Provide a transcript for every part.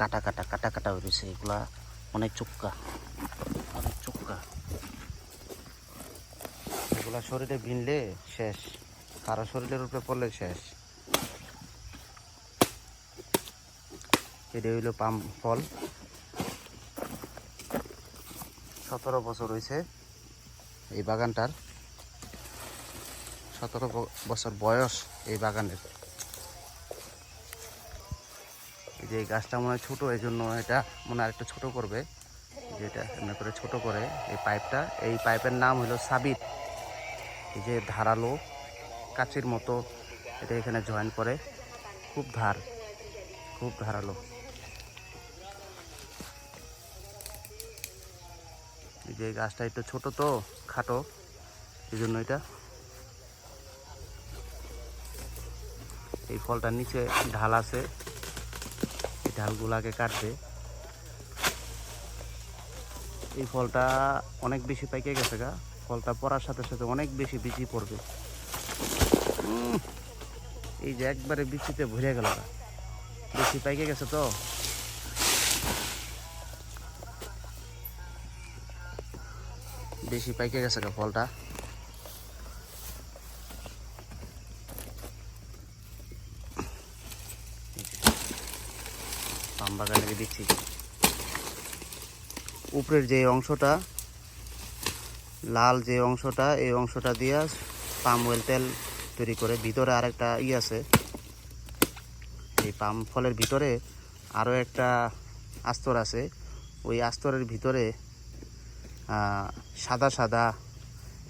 কাটা কাটা কাটা কাটা হয়েছে এগুলা অনেক চুক্কা অনেক চুক্কা এগুলা শরীরে ভিনলে শেষ। কারও শরীরের উপরে পড়লে শেষ। এটা হইল পাম ফল। সতেরো বছর হয়েছে এই বাগানটার। সতেরো বছর বয়স এই বাগানের। এই যে গাছটা মনে হয় ছোটো এই জন্য এটা মনে হয় একটু ছোটো করবে। এই যে এটা এমনি করে ছোটো করে এই পাইপটা, এই পাইপের নাম হলো সাবিত এই যে ধারালো কাচের মতো এটা এখানে জয়েন করে, খুব ধার, খুব ধারালো। এই যে গাছটা একটু ছোট তো, খাটো এই জন্য এটা। এই ফলটার নিচে ঢাল আছে। এই ঢালগুলাকে কাটবে। এই ফলটা অনেক বেশি পাইকে গেছে গা। ফলটা পড়ার সাথে সাথে অনেক বেশি বিচি পড়বে। এই যে একবারে বিচিতে ভরে গেল। বেশি পাইকে গেছে তো। বেশি পাইকে গেছে গা ফলটা। পাম বাগানে দিচ্ছি উপরের যে অংশটা, লাল যে অংশটা, এই অংশটা দিয়ে পাম ওয়েল তেল তৈরি করে ভিতরে আরেকটা ই আছে। এই পাম ফলের ভিতরে আরও একটা আস্তর আছে। ওই আস্তরের ভিতরে সাদা সাদা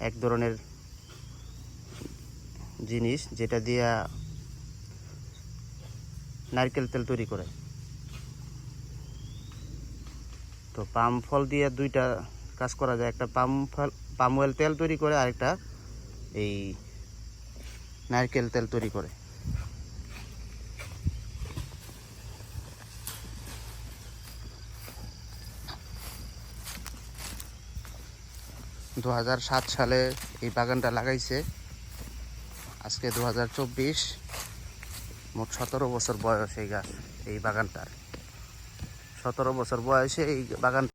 এক ধরনের জিনিস যেটা দিয়া নারকেল তেল তৈরি করে। তো পাম ফল দিয়ে দুইটা কাজ করা যায়। একটা পাম ফল, পাম অয়েল তেল তৈরি করে আরেকটা এই নারকেল তেল তৈরি করে। দু সাত সালে এই বাগানটা লাগাইছে। আজকে দু হাজার চব্বিশ, মোট সতেরো বছর বয়স এই গাছ, এই বাগানটার। সতেরো বছর বয়সে এই বাগান